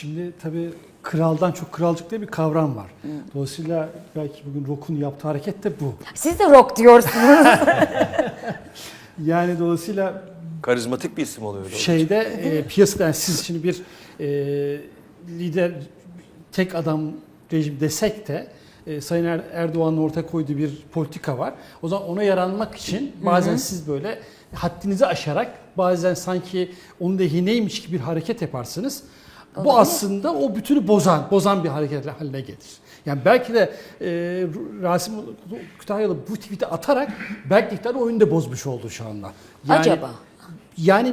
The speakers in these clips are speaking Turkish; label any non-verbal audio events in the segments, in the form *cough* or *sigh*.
Şimdi tabii kraldan çok kralcık diye bir kavram var. Dolayısıyla belki bugün Rock'un yaptığı hareket de bu. Siz de rock diyorsunuz. *laughs* Yani dolayısıyla Karizmatik bir isim oluyor. şeyde e, piyasada yani siz şimdi bir e, lider tek adam rejim desek de e, Sayın Er- Erdoğan'ın ortaya koyduğu bir politika var. O zaman ona yaranmak için bazen siz böyle haddinizi aşarak bazen sanki onun lehineymiş gibi bir hareket yaparsınız. Bu Olabilir. aslında o bütünü bozan, bozan bir hareket haline gelir. Yani belki de e, Rasim Kütahyalı bu tweet'i atarak belki de oyunu da bozmuş oldu şu anda. Yani, Acaba? Yani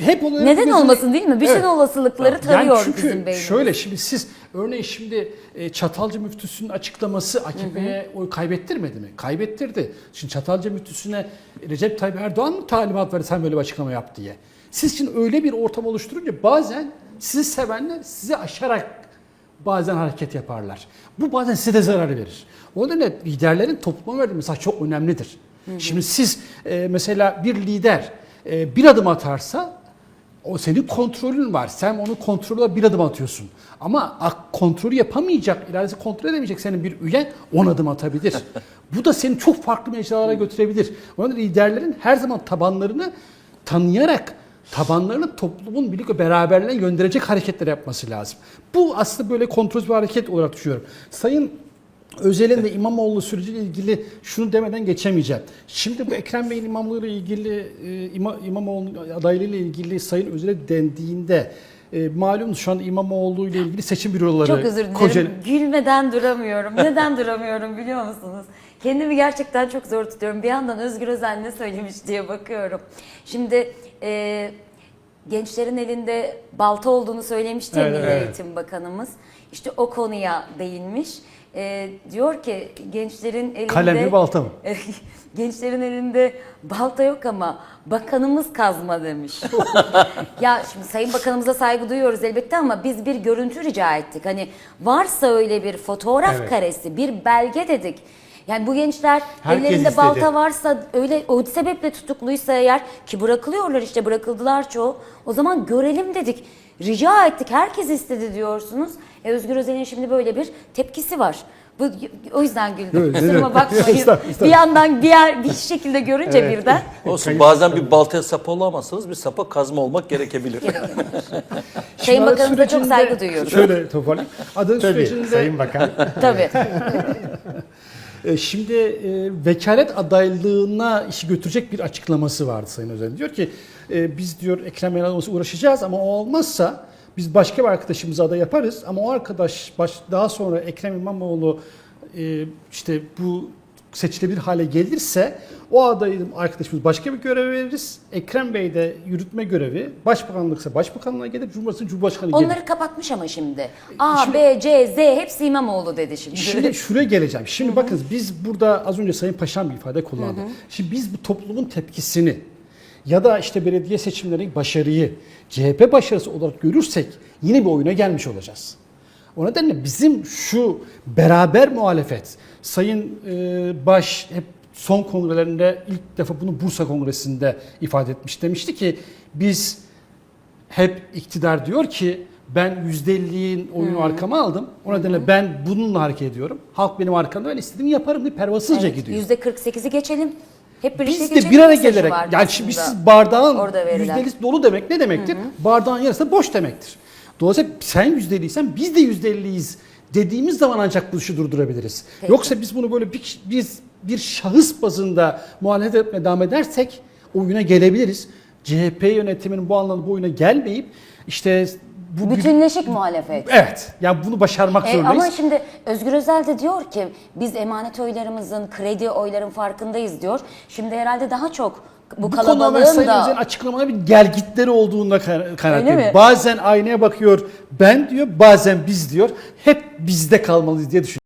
hep oluyor. Neden bizim- olmasın değil mi? Bütün Evet. olasılıkları tarıyor yani çünkü bizim beynimiz. şöyle şimdi siz örneğin şimdi e, Çatalca müftüsünün açıklaması AKP'ye oy kaybettirmedi mi? Kaybettirdi. Şimdi Çatalca müftüsüne Recep Tayyip Erdoğan mı talimat verdi sen böyle bir açıklama yap diye? Siz şimdi öyle bir ortam oluşturunca bazen sizi sevenler sizi aşarak bazen hareket yaparlar. Bu bazen size de zarar verir. O nedenle liderlerin topluma verdiği mesaj çok önemlidir. Şimdi siz e, mesela bir lider e, bir adım atarsa o senin kontrolün var. Sen onu kontrole bir adım atıyorsun. Ama kontrolü yapamayacak, iradesi kontrol edemeyecek senin bir üyen 10 adım atabilir. Bu da seni çok farklı mecralara götürebilir. O yüzden liderlerin her zaman tabanlarını tanıyarak tabanlarını toplumun birlik ve beraberliğine gönderecek hareketler yapması lazım. Bu aslında böyle kontrol bir hareket olarak düşünüyorum. Sayın Özel'in de İmamoğlu süreciyle ilgili şunu demeden geçemeyeceğim. Şimdi bu Ekrem Bey'in İmamoğlu ile ilgili e, İma, İmamoğlu adaylığı ile ilgili Sayın Özel'e dendiğinde e, malum şu anda İmamoğlu ile ilgili seçim büroları Çok özür dilerim. Kocaeli- Gülmeden duramıyorum. Neden duramıyorum biliyor musunuz? Kendimi gerçekten çok zor tutuyorum. Bir yandan Özgür Özel ne söylemiş diye bakıyorum. Şimdi e, gençlerin elinde balta olduğunu söylemişti Evet, Milli evet. Eğitim Bakanımız. İşte o konuya değinmiş. E, diyor ki gençlerin elinde... Kalem mi balta mı? *laughs* Gençlerin elinde balta yok ama bakanımız kazma demiş. *laughs* ya şimdi Sayın Bakanımıza saygı duyuyoruz elbette ama biz bir görüntü rica ettik. Hani varsa öyle bir fotoğraf Evet. karesi, bir belge dedik. Yani bu gençler Herkes ellerinde istedi. balta varsa öyle o sebeple tutukluysa eğer ki bırakılıyorlar işte bırakıldılar çoğu. O zaman görelim dedik. Rica ettik. Herkes istedi diyorsunuz. E, Özgür Özel'in şimdi böyle bir tepkisi var. Bu, o yüzden güldüm. Evet, Kusuruma evet. bakmayın. Bir yandan diğer bir şekilde görünce Evet. birden *laughs* Olsun bazen bir baltaya sap olamazsanız bir sapa kazma olmak gerekebilir. *laughs* Sayın Bakanımıza çok saygı duyuyoruz. Şöyle toparlayayım. Adalet Tabii sürecinde Sayın Bakan. *laughs* Tabii. E, Şimdi e, vekalet adaylığına işi götürecek bir açıklaması vardı Sayın Özel. Diyor ki e, biz diyor Ekrem İmamoğlu'na uğraşacağız ama o olmazsa biz başka bir arkadaşımıza aday yaparız ama o arkadaş baş, daha sonra Ekrem İmamoğlu işte bu seçilebilir hale gelirse o adayın arkadaşımız başka bir görev veririz. Ekrem Bey de yürütme görevi başbakanlıksa başbakanlığa gelir, Cumhurbaşkanı Cumhurbaşkanı gelir. Onları kapatmış ama şimdi. A, Şimdi- B, C, Z hepsi İmamoğlu dedi şimdi. Şimdi *laughs* şuraya geleceğim. Şimdi bakın biz burada az önce Sayın Paşam bir ifade kullandı. Şimdi biz bu toplumun tepkisini ya da işte belediye seçimlerindeki başarıyı CHP başarısı olarak görürsek yine bir oyuna gelmiş olacağız. O nedenle bizim şu beraber muhalefet, Sayın e, Baş hep son kongrelerinde ilk defa bunu Bursa Kongresi'nde ifade etmiş. Demişti ki biz hep iktidar diyor ki ben %50'nin oyunu arkama aldım. O nedenle ben bununla hareket ediyorum. Halk benim arkamda ben istediğimi yaparım diye pervasızca Evet, gidiyor. %48'i geçelim. Hep birlikte Biz de geçelim bir araya gelerek yani şimdi siz bardağın Orada verilen. %50'si dolu demek ne demektir? Bardağın yarısı boş demektir. Dolayısıyla sen %50'ysen biz de %50'yiz dediğimiz zaman ancak bu işi durdurabiliriz. Peki. Yoksa biz bunu böyle bir, biz bir şahıs bazında muhalefet etmeye devam edersek oyuna gelebiliriz. CHP yönetiminin bu anlamda bu oyuna gelmeyip işte bu bir- Bütünleşik muhalefet. Evet. Yani bunu başarmak E, zorundayız. ama şimdi Özgür Özel de diyor ki biz emanet oylarımızın, kredi oyların farkındayız diyor. Şimdi herhalde daha çok bu, bu kalabalığın Sayın da açıklamalarına bir gelgitleri olduğunda mi? Bazen aynaya bakıyor ben diyor, bazen biz diyor. Hep bizde kalmalıyız diye düşünüyorum.